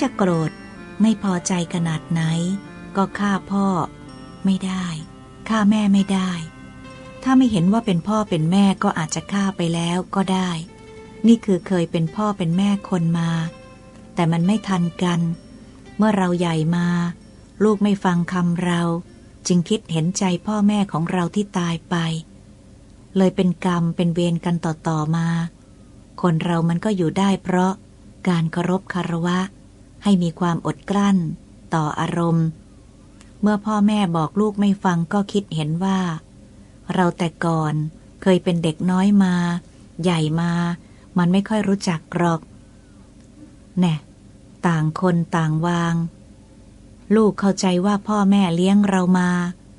จะโกรธไม่พอใจขนาดไหน ก็ฆ่าพ่อ ไม่ได้ฆ่าแม่ไม่ได้ ถ้าไม่เห็นว่าเป็นพ่อเป็นแม่ก็อาจจะฆ่าไปแล้วก็ได้ นี่คือเคยเป็นพ่อเป็นแม่คนมา แต่มันไม่ทันกัน เมื่อเราใหญ่มา ลูกไม่ฟังคำเรา จึงคิดเห็นใจพ่อแม่ของเราที่ตายไป เลยเป็นกรรมเป็นเวรกันต่อๆมา คนเรามันก็อยู่ได้เพราะการเคารพคารวะ ให้มีความอดกลั้น ต่ออารมณ์ เมื่อพ่อแม่บอกลูกไม่ฟังก็คิดเห็นว่า เราแต่ก่อนเคยเป็นเด็กน้อยมา ใหญ่มา มันไม่ค่อยรู้จักกรอก แน่ ต่างคนต่างวาง ลูกเข้าใจว่าพ่อแม่เลี้ยงเรามา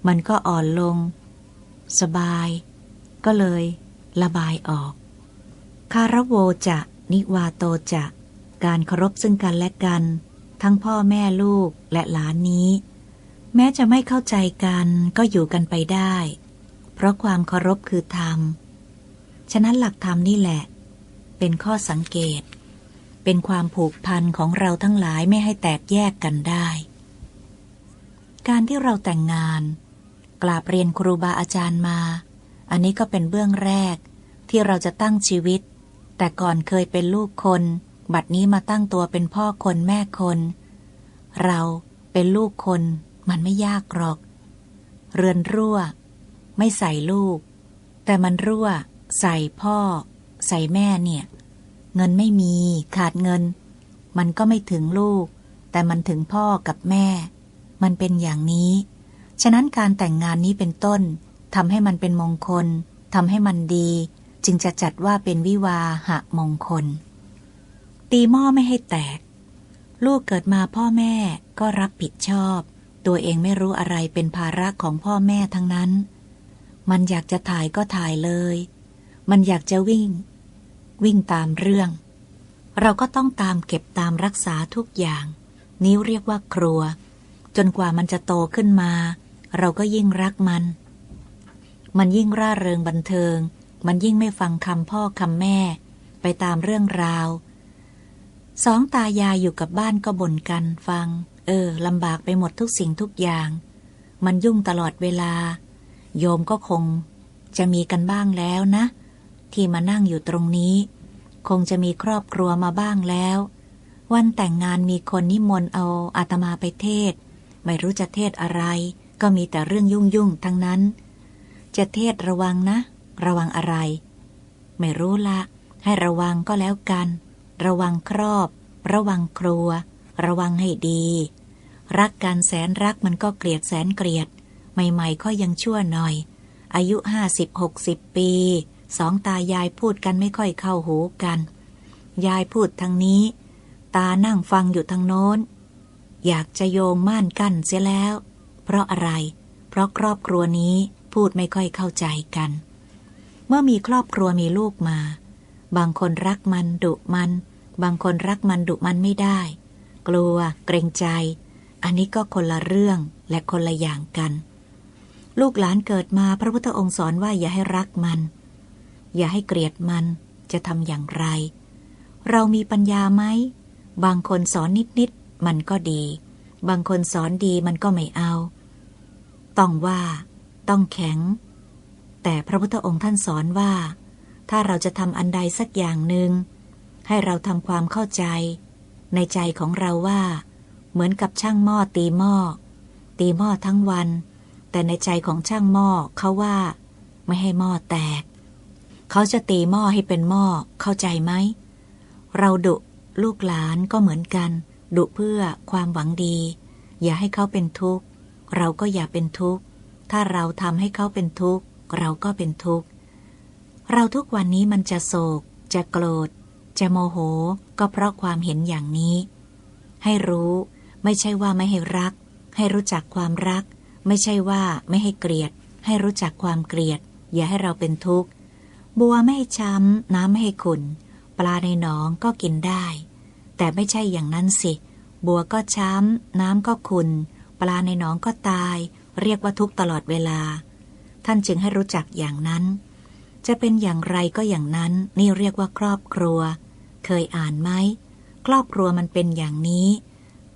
มันก็อ่อนลง สบาย ก็เลย ระบายออก คารโวจะ นิวาโตจะ การเคารพซึ่งกันและกัน ทั้งพ่อแม่ลูกและหลานนี้ แม้จะไม่เข้าใจกันก็อยู่กันไปได้ เพราะความเคารพคือธรรม ฉะนั้นหลักธรรมนี่แหละ เป็นข้อสังเกต เป็นความผูกพันของเราทั้งหลายไม่ให้แตกแยกกันได้ การที่เราแต่งงาน กราบเรียนครูบาอาจารย์มา อันนี้ก็เป็นเบื้องแรกที่เราจะตั้งชีวิต แต่ก่อนเคยเป็นลูกคน บัดนี้มาตั้งตัวเป็นพ่อคนแม่คน เราเป็นลูกคนมันไม่ยากหรอก เรือนรั่ว ไม่ใส่ลูก แต่มันรั่ว ใส่พ่อ ใส่แม่เนี่ย เงินไม่มีขาดเงิน มันก็ไม่ถึงลูก แต่มันถึงพ่อกับแม่ มันเป็นอย่างนี้ ฉะนั้นการแต่งงานนี้เป็นต้นทำให้มันเป็นมงคลทำให้มันดี จึงจะจัดว่าเป็นวิวาหะมงคล ตีหม้อไม่ให้แตก ลูกเกิดมาพ่อแม่ก็รับผิดชอบ ตัวเองไม่รู้อะไรเป็นภาระของพ่อแม่ทั้งนั้น มันอยากจะถ่ายก็ถ่ายเลย มันอยากจะวิ่ง วิ่งตามเรื่อง เราก็ต้องตามเก็บตามรักษาทุกอย่าง นิ้วเรียกว่าครัว จนกว่ามันจะโตขึ้นมา เราก็ยิ่งรักมัน มันยิ่งร่าเริงบันเทิง มันยิ่งไม่ฟังคำพ่อคำแม่ ไปตามเรื่องราว สองตายายอยู่กับบ้านก็บ่นกันฟัง เออลำบากไปหมดทุกสิ่งทุกอย่าง มันยุ่งตลอดเวลา โยมก็คง จะมีกันบ้างแล้วนะ ที่มานั่งอยู่ตรงนี้ คงจะมีครอบครัวมาบ้างแล้ว วันแต่งงานมีคนนิมนต์เอาอาตมาไปเทศ ไม่รู้จะเทศอะไร ก็มีแต่เรื่องยุ่งยุ่งทั้งนั้น จะเทศระวังนะ ระวังอะไร ไม่รู้ละ ให้ระวังก็แล้วกัน ระวังครอบ ระวังครัว ระวังให้ดี รักกันแสนรักมันก็เกลียดแสนเกลียด ใหม่ ๆ ก็ยังชั่วหน่อย อายุห้าสิบหกสิบปี สองตายายพูดกันไม่ค่อยเข้าหูกัน ยายพูดทางนี้ ตานั่งฟังอยู่ทางโน้น อยากจะโยงม่านกั้นเสียแล้ว เพราะอะไร เพราะครอบครัวนี้พูดไม่ค่อยเข้าใจกัน เมื่อมีครอบครัวมีลูกมาบางคนรักมันดุมัน บางคนรักมันดุมันไม่ได้ กลัว เกรงใจ อันนี้ก็คนละเรื่องและคนละอย่างกัน ลูกหลานเกิดมาพระพุทธองค์สอนว่าอย่าให้รักมัน อย่าให้เกลียดมันจะทำอย่างไร เรามีปัญญาไหม บางคนสอนนิดๆมันก็ดี บางคนสอนดีมันก็ไม่เอา ต้องว่า ต้องแข็ง แต่พระพุทธองค์ท่านสอนว่า ถ้าเราจะทำอันใดสักอย่างหนึ่ง ให้เราทำความเข้าใจ ในใจของเราว่า เหมือนกับช่างหม้อตีหม้อ ตีหม้อทั้งวัน แต่ในใจของช่างหม้อเขาว่า ไม่ให้หม้อแตก เขาจะตีหม้อให้เป็นหม้อเข้าใจไหม เราดุลูกหลานก็เหมือนกัน ดุเพื่อความหวังดี อย่าให้เขาเป็นทุกข์ เราก็อย่าเป็นทุกข์ ถ้าเราทำให้เขาเป็นทุกข์ เราก็เป็นทุกข์ เราทุกวันนี้มันจะโศก จะโกรธ จะโมโหก็เพราะความเห็นอย่างนี้ ให้รู้ไม่ใช่ว่าไม่ให้รัก ให้รู้จักความรัก ไม่ใช่ว่าไม่ให้เกลียด ให้รู้จักความเกลียด อย่าให้เราเป็นทุกข์ บัวไม่ให้ช้ำ น้ำไม่ให้ขุนปลาในหนองก็กินได้ แต่ไม่ใช่อย่างนั้นสิ บัวก็ช้ำ น้ำก็ขุนปลาในหนองก็ตาย เรียกว่าทุกตลอดเวลา ท่านจึงให้รู้จักอย่างนั้น จะเป็นอย่างไรก็อย่างนั้น นี่เรียกว่าครอบครัว เคยอ่านไหมครอบครัวมันเป็นอย่างนี้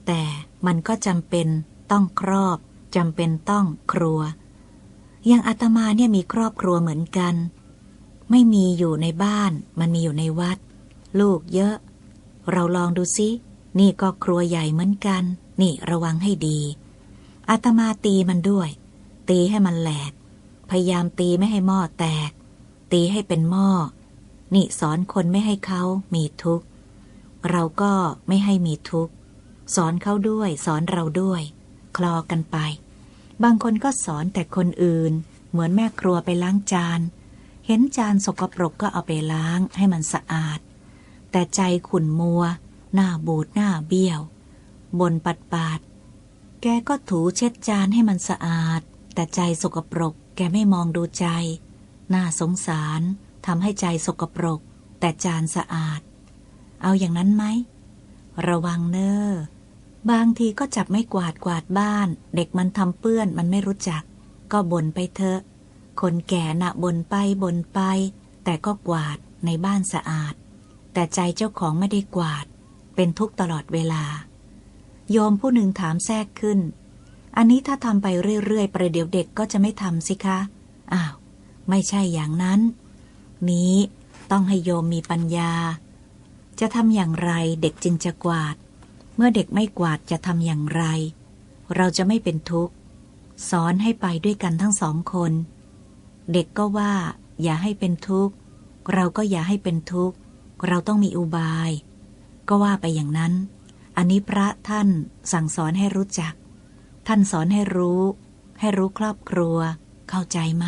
แต่มันก็จำเป็นต้องครอบจำเป็นต้องครัว อย่างอาตมาเนี่ยมีครอบครัวเหมือนกัน ไม่มีอยู่ในบ้าน มันมีอยู่ในวัด ลูกเยอะ เราลองดูซิ นี่ก็ครัวใหญ่เหมือนกัน นี่ระวังให้ดี อาตมาตีมันด้วย ตีให้มันแหลก พยายามตีไม่ให้หม้อแตก ตีให้เป็นหม้อ นี่สอนคนไม่ให้เขามีทุกข์ เราก็ไม่ให้มีทุกข์ สอนเขาด้วย สอนเราด้วย คลอกันไป บางคนก็สอนแต่คนอื่น เหมือนแม่ครัวไปล้างจาน เห็นจานสกปรกก็เอาไปล้างให้มันสะอาด แต่ใจขุ่นมัว หน้าบูดหน้าเบี้ยวบนปัดปาด แกก็ถูเช็ดจานให้มันสะอาด แต่ใจสกปรก แกไม่มองดูใจ น่าสงสาร ทำให้ใจสกปรก แต่จานสะอาด เอาอย่างนั้นไหม ระวังเนอ้อบางทีก็จับไม่กวาดกวาดบ้าน เด็กมันทำเปื้อนมันไม่รู้จัก ก็บ่นไปเถอะ คนแก่น่ะบ่นไปบ่นไป แต่ก็กวาดในบ้านสะอาด แต่ใจเจ้าของไม่ได้กวาด เป็นทุกตลอดเวลา โยมผู้หนึ่งถามแทรกขึ้น อันนี้ถ้าทำไปเรื่อยๆประเดี๋ยวเด็กก็จะไม่ทำสิคะ อ้าว ไม่ใช่อย่างนั้น นี้ต้องให้โยมมีปัญญา จะทำอย่างไรเด็กจึงจะกวาด เมื่อเด็กไม่กวาดจะทำอย่างไร เราจะไม่เป็นทุกข์ สอนให้ไปด้วยกันทั้งสองคน เด็กก็ว่า อย่าให้เป็นทุกข์ เราก็อย่าให้เป็นทุกข์ เราต้องมีอุบาย ก็ว่าไปอย่างนั้น อันนี้พระท่านสั่งสอนให้รู้จัก ท่านสอนให้รู้ ให้รู้ครอบครัว เข้าใจไหม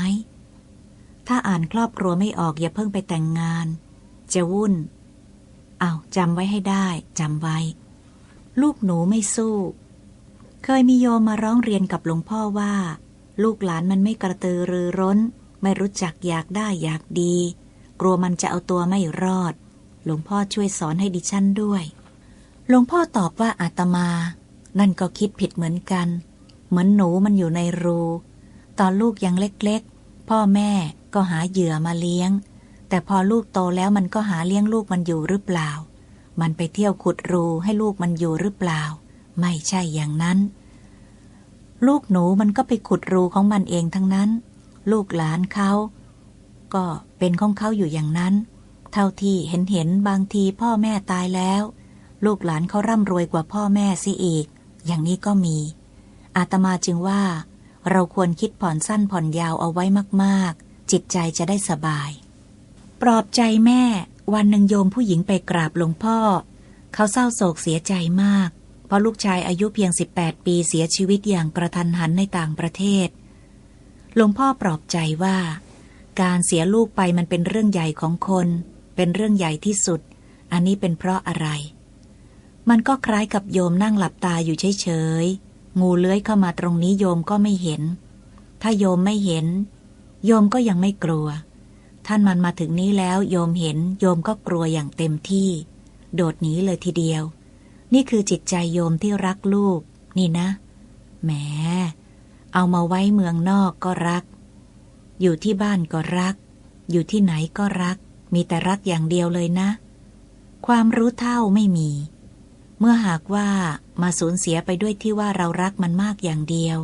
ถ้าอ่านครอบครัวไม่ออกอย่าเพิ่งไปแต่งงาน จะวุ่น เอาจำไว้ให้ได้จำไว้ ลูกหนูไม่สู้ เคยมีโยมมาร้องเรียนกับหลวงพ่อว่า ลูกหลานมันไม่กระตือรือร้น ไม่รู้จักอยากได้อยากดี กลัวมันจะเอาตัวไม่รอด หลวงพ่อช่วยสอนให้ดิฉันด้วย หลวงพ่อตอบว่าอาตมา นั่นก็คิดผิดเหมือนกัน เหมือนหนูมันอยู่ในรู ตอนลูกยังเล็กๆ พ่อแม่ ก็หาเหยื่อมาเลี้ยง แต่พอลูกโตแล้วมันก็หาเลี้ยงลูกมันอยู่หรือเปล่า มันไปเที่ยวขุดรูให้ลูกมันอยู่หรือเปล่า ไม่ใช่อย่างนั้น ลูกหนูมันก็ไปขุดรูของมันเองทั้งนั้น ลูกหลานเขา ก็เป็นของเขาอยู่อย่างนั้น เท่าที่เห็นเห็นบางทีพ่อแม่ตายแล้ว ลูกหลานเขาร่ำรวยกว่าพ่อแม่สิอีก อย่างนี้ก็มี อาตมาจึงว่าเราควรคิดผ่อนสั้นผ่อนยาวเอาไว้มาก จิตใจจะได้สบาย ปลอบใจแม่ วันหนึ่งโยมผู้หญิงไปกราบหลวงพ่อ เขาเศร้าโศกเสียใจมาก เพราะลูกชายอายุเพียง 18 ปีเสียชีวิตอย่างกระทันหันในต่างประเทศ หลวงพ่อปลอบใจว่า การเสียลูกไปมันเป็นเรื่องใหญ่ของคน เป็นเรื่องใหญ่ที่สุด อันนี้เป็นเพราะอะไร มันก็คล้ายกับโยมนั่งหลับตาอยู่เฉยๆงูเลื้อยเข้ามาตรงนี้โยมก็ไม่เห็น ถ้าโยมไม่เห็น โยมก็ยังไม่กลัว ท่านมันมาถึงนี้แล้วโยมเห็นโยมก็กลัวอย่างเต็มที่ โดดหนีเลยทีเดียว นี่คือจิตใจโยมที่รักลูก นี่นะ แหม เอามาไว้เมืองนอกก็รัก อยู่ที่บ้านก็รัก อยู่ที่ไหนก็รัก มีแต่รักอย่างเดียวเลยนะ ความรู้เท่าไม่มี เมื่อหากว่ามาสูญเสียไปด้วยที่ว่าเรารักมันมากอย่างเดียว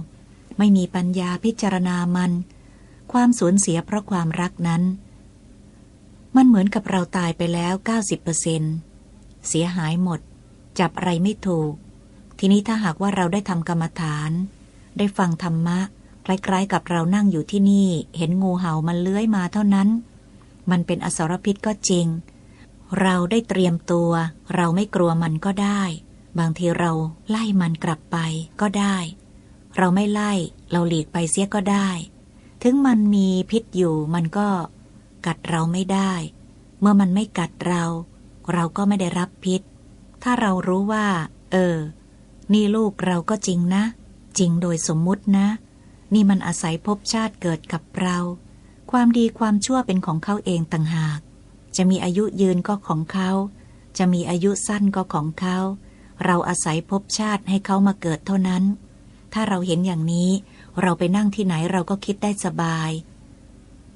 ไม่มีปัญญาพิจารณามัน ความสูญเสียเพราะความรักนั้น มันเหมือนกับเราตายไปแล้ว 90%เเสียหายหมด จับอะไรไม่ถูก ทีนี้ถ้าหากว่าเราได้ทำกรรมฐาน ได้ฟังธรรมะ คล้ายๆ กับเรานั่งอยู่ที่นี่ เห็นงูเห่ามันเลื้อยมาเท่านั้น มันเป็นอสรพิษก็จริง เราได้เตรียมตัว เราไม่กลัวมันก็ได้ บางทีเราไล่มันกลับไปก็ได้ เราไม่ไล่ เราหลีกไปเสียก็ได้ ถึงมันมีพิษอยู่มันก็กัดเราไม่ได้ เมื่อมันไม่กัดเรา เราก็ไม่ได้รับพิษ ถ้าเรารู้ว่า เออ นี่ลูกเราก็จริงนะ จริงโดยสมมุตินะ นี่มันอาศัยภพชาติเกิดกับเรา ความดีความชั่วเป็นของเขาเองต่างหาก จะมีอายุยืนก็ของเขา จะมีอายุสั้นก็ของเขา เราอาศัยภพชาติให้เขามาเกิดเท่านั้น ถ้าเราเห็นอย่างนี้ เราไปนั่งที่ไหนเราก็คิดได้สบาย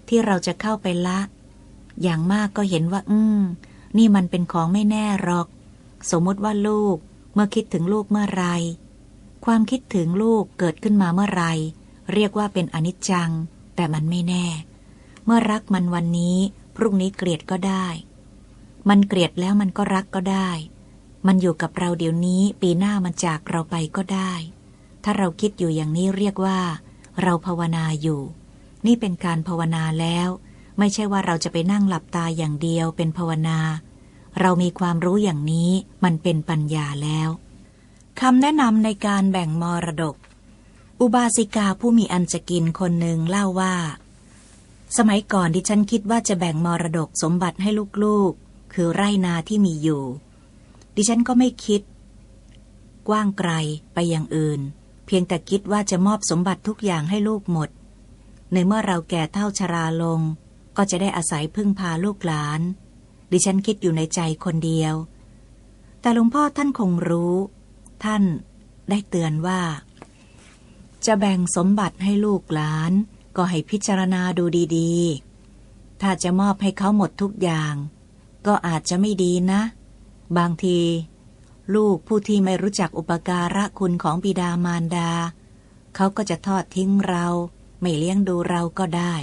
ที่เราจะเข้าไปละ อย่างมากก็เห็นว่า อืม นี่มันเป็นของไม่แน่หรอก สมมติว่าลูก เมื่อคิดถึงลูกเมื่อไร ความคิดถึงลูกเกิดขึ้นมาเมื่อไร เรียกว่าเป็นอนิจจัง แต่มันไม่แน่ เมื่อรักมันวันนี้ พรุ่งนี้เกลียดก็ได้ มันเกลียดแล้วมันก็รักก็ได้ มันอยู่กับเราเดี๋ยวนี้ ปีหน้ามันจากเราไปก็ได้ ถ้าเราคิดอยู่อย่างนี้เรียกว่า เราภาวนาอยู่ นี่เป็นการภาวนาแล้ว ไม่ใช่ว่าเราจะไปนั่งหลับตาอย่างเดียวเป็นภาวนา เรามีความรู้อย่างนี้มันเป็นปัญญาแล้วคำแนะนำในการแบ่งมรดก อุบาสิกาผู้มีอันจะกินคนหนึ่งเล่าว่า สมัยก่อนที่ฉันคิดว่าจะแบ่งมรดกสมบัติให้ลูกๆ คือไร่นาที่มีอยู่ ดิฉันก็ไม่คิด กว้างไกลไปอย่างอื่น เพียงแต่คิดว่าจะมอบสมบัติทุกอย่างให้ลูกหมด ในเมื่อเราแก่เท่าชราลง ก็จะได้อาศัยพึ่งพาลูกหลาน ดิฉันคิดอยู่ในใจคนเดียว แต่หลวงพ่อท่านคงรู้ ท่านได้เตือนว่า จะแบ่งสมบัติให้ลูกหลาน ก็ให้พิจารณาดูดีๆ ถ้าจะมอบให้เขาหมดทุกอย่าง ก็อาจจะไม่ดีนะ บางที ลูกผู้ที่ไม่รู้จักอุปการะคุณของบิดามารดา เขาก็จะทอดทิ้งเรา ไม่เลี้ยงดูเราก็ได้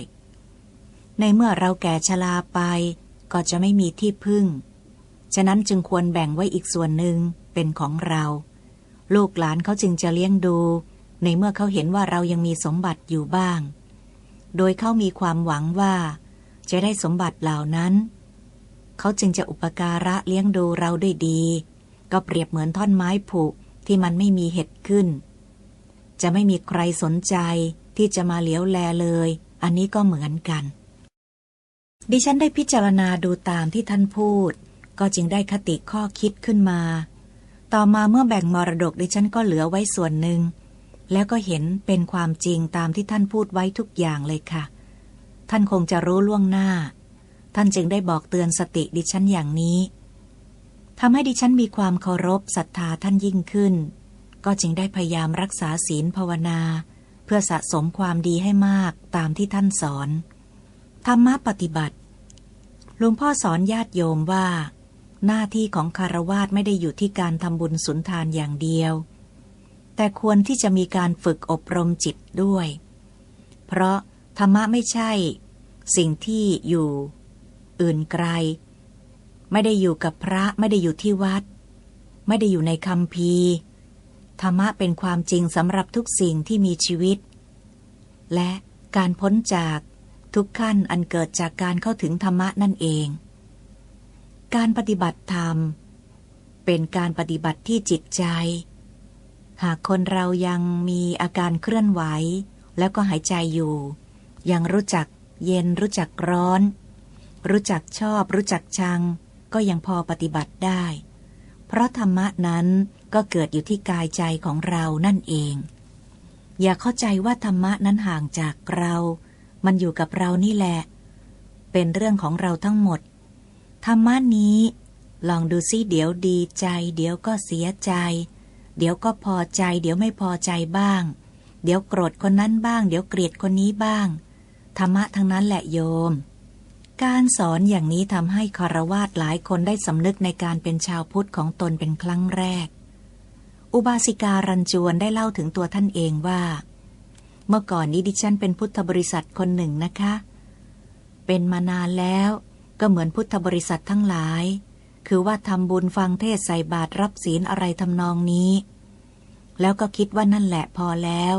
ในเมื่อเราแก่ชราไป ก็จะไม่มีที่พึ่ง ฉะนั้นจึงควรแบ่งไว้อีกส่วนหนึ่งเป็นของเรา ลูกหลานเขาจึงจะเลี้ยงดู ในเมื่อเขาเห็นว่าเรายังมีสมบัติอยู่บ้าง โดยเขามีความหวังว่า จะได้สมบัติเหล่านั้น เขาจึงจะอุปการะเลี้ยงดูเราด้วยดี ก็เปรียบเหมือนท่อนไม้ผุที่มันไม่มีเห็ดขึ้น จะไม่มีใครสนใจที่จะมาเหลียวแลเลย อันนี้ก็เหมือนกัน ดิฉันได้พิจารณาดูตามที่ท่านพูด ก็จึงได้คติข้อคิดขึ้นมา ต่อมาเมื่อแบ่งมรดกดิฉันก็เหลือไว้ส่วนหนึ่ง แล้วก็เห็นเป็นความจริงตามที่ท่านพูดไว้ทุกอย่างเลยค่ะ ท่านคงจะรู้ล่วงหน้า ท่านจึงได้บอกเตือนสติดิฉันอย่างนี้ ทำให้ดิฉันมีความเคารพศรัทธาท่านยิ่งขึ้น ก็จึงได้พยายามรักษาศีลภาวนา เพื่อสะสมความดีให้มากตามที่ท่านสอน ธรรมะปฏิบัติหลวงพ่อสอนญาติโยมว่า หน้าที่ของคารวาสไม่ได้อยู่ที่การทำบุญสุนทานอย่างเดียว แต่ควรที่จะมีการฝึกอบรมจิตด้วย เพราะธรรมะไม่ใช่ สิ่งที่อยู่ อื่นไกล ไม่ได้อยู่กับพระไม่ได้อยู่ที่วัด ไม่ได้อยู่ในคำพีร์ธรรมะเป็นความจริงสำหรับทุกสิ่งที่มีชีวิต และการพ้นจากทุกขั้นอันเกิดจากการเข้าถึงธรรมะนั่นเอง การปฏิบัติธรรม เป็นการปฏิบัติที่จิตใจ หากคนเรายังมีอาการเคลื่อนไหว แล้วก็หายใจอยู่ ยังรู้จักเย็นรู้จักร้อน รู้จักชอบ รู้จักชัง ก็ยังพอปฏิบัติได้ เพราะธรรมะนั้นก็เกิดอยู่ที่กายใจของเรานั่นเอง อย่าเข้าใจว่าธรรมะนั้นห่างจากเรา มันอยู่กับเรานี่แหละ เป็นเรื่องของเราทั้งหมด ธรรมะนี้ ลองดูซิเดี๋ยวดีใจ เดี๋ยวก็เสียใจ เดี๋ยวก็พอใจ เดี๋ยวไม่พอใจบ้าง เดี๋ยวโกรธคนนั้นบ้าง เดี๋ยวเกลียดคนนี้บ้าง ธรรมะทั้งนั้นแหละโยม การสอนอย่างนี้ทำให้คารวาสหลายคนได้สำนึกในการเป็นชาวพุทธของตนเป็นครั้งแรก อุบาสิการันจวนได้เล่าถึงตัวท่านเองว่า เมื่อก่อนนี้ดิฉันเป็นพุทธบริษัทคนหนึ่งนะคะ เป็นมานานแล้วก็เหมือนพุทธบริษัททั้งหลาย คือว่าทำบุญฟังเทศใส่บาตรรับศีลอะไรทำนองนี้ แล้วก็คิดว่านั่นแหละพอแล้ว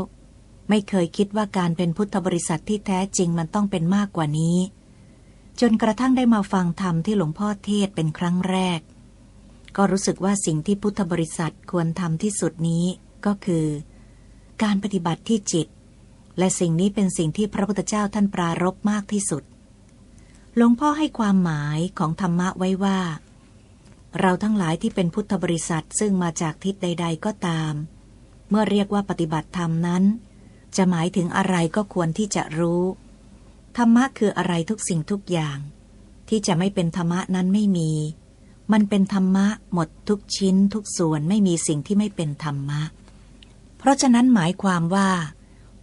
ไม่เคยคิดว่าการเป็นพุทธบริษัทที่แท้จริงมันต้องเป็นมากกว่านี้ จนกระทั่งได้มาฟังธรรมที่หลวงพ่อเทศเป็นครั้งแรก ก็รู้สึกว่าสิ่งที่พุทธบริษัทควรทำที่สุดนี้ก็คือ การปฏิบัติที่จิต และสิ่งนี้เป็นสิ่งที่พระพุทธเจ้าท่านปรารบมากที่สุด หลวงพ่อให้ความหมายของธรรมะไว้ว่า เราทั้งหลายที่เป็นพุทธบริษัทซึ่งมาจากทิศใด ๆ ก็ตาม เมื่อเรียกว่าปฏิบัติธรรมนั้น จะหมายถึงอะไรก็ควรที่จะรู้ ธรรมะคืออะไรทุกสิ่งทุกอย่าง ที่จะไม่เป็นธรรมะนั้นไม่มี มันเป็นธรรมะหมดทุกชิ้นทุกส่วนไม่มีสิ่งที่ไม่เป็นธรรมะ เพราะฉะนั้นหมายความว่า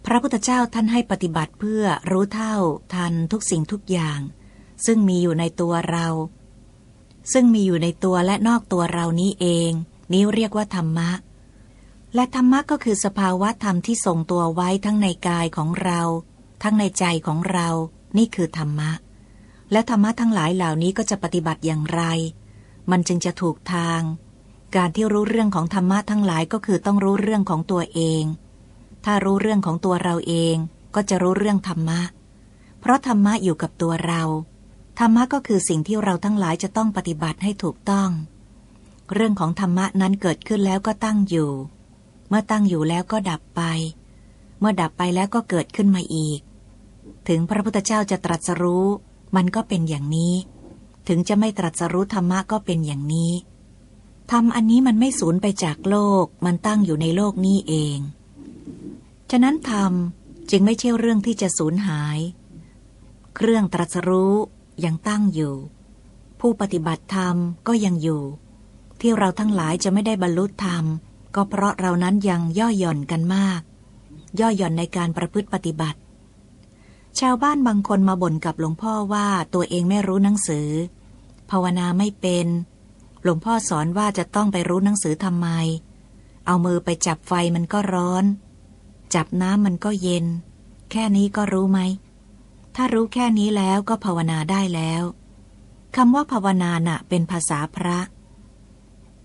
พระพุทธเจ้าท่านให้ปฏิบัติเพื่อรู้เท่าทันทุกสิ่งทุกอย่าง ซึ่งมีอยู่ในตัวเรา ซึ่งมีอยู่ในตัวและนอกตัวเรานี้เอง นี้เรียกว่าธรรมะและธรรมะก็คือสภาวะธรรมที่ทรงตัวไว้ทั้งในกายของเรา ทั้งในใจของเรานี่คือธรรมะ และธรรมะทั้งหลายเหล่านี้ก็จะปฏิบัติอย่างไร มันจึงจะถูกทาง การที่รู้เรื่องของธรรมะทั้งหลายก็คือต้องรู้เรื่องของตัวเอง ถ้ารู้เรื่องของตัวเราเองก็จะรู้เรื่องธรรมะ เพราะธรรมะอยู่กับตัวเรา ธรรมะก็คือสิ่งที่เราทั้งหลายจะต้องปฏิบัติให้ถูกต้อง เรื่องของธรรมะนั้นเกิดขึ้นแล้วก็ตั้งอยู่ เมื่อตั้งอยู่แล้วก็ดับไป เมื่อดับไปแล้วก็เกิดขึ้นมาอีก ถึงพระพุทธเจ้าจะตรัสรู้ มันก็เป็นอย่างนี้ ถึงจะไม่ตรัสรู้ธรรมะก็เป็นอย่างนี้ธรรมอันนี้มันไม่สูญไปจากโลก มันตั้งอยู่ในโลกนี้เอง ฉะนั้นธรรมจึงไม่ใช่เรื่องที่จะสูญหาย เครื่องตรัสรู้ยังตั้งอยู่ ผู้ปฏิบัติธรรมก็ยังอยู่ ที่เราทั้งหลายจะไม่ได้บรรลุธรรม ก็เพราะเรานั้นยังย่อหย่อนกันมาก ย่อหย่อนในการประพฤติปฏิบัติ ชาวบ้านบางคนมาบ่นกับหลวงพ่อว่าตัวเองไม่รู้หนังสือ ภาวนาไม่เป็น หลวงพ่อสอนว่าจะต้องไปรู้หนังสือทำไม เอามือไปจับไฟมันก็ร้อน จับน้ำมันก็เย็น แค่นี้ก็รู้ไหม ถ้ารู้แค่นี้แล้วก็ภาวนาได้แล้วคำว่าภาวนาน่ะเป็นภาษาพระ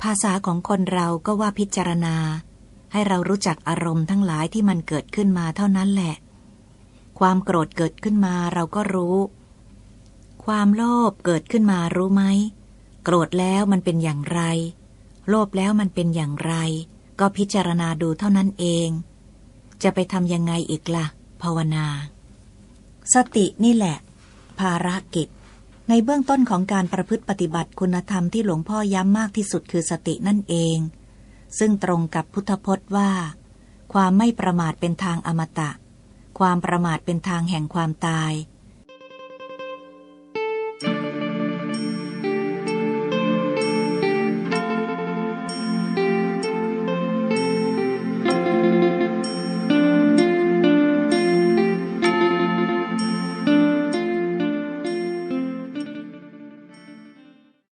ภาษาของคนเราก็ว่าพิจารณา ให้เรารู้จักอารมณ์ทั้งหลายที่มันเกิดขึ้นมาเท่านั้นแหละ ความโกรธเกิดขึ้นมาเราก็รู้ ความโลภเกิดขึ้นมารู้ไหม โกรธแล้วมันเป็นอย่างไร โลภแล้วมันเป็นอย่างไร ก็พิจารณาดูเท่านั้นเอง จะไปทำยังไงอีกละ่ะ ภาวนา สตินี่แหละ ภารกิจ ในเบื้องต้นของการประพฤติปฏิบัติคุณธรรมที่หลวงพ่อย้ำมากที่สุดคือสตินั่นเอง ซึ่งตรงกับพุทธพจน์ว่า ความไม่ประมาทเป็นทางอมตะ ความประมาทเป็นทางแห่งความตาย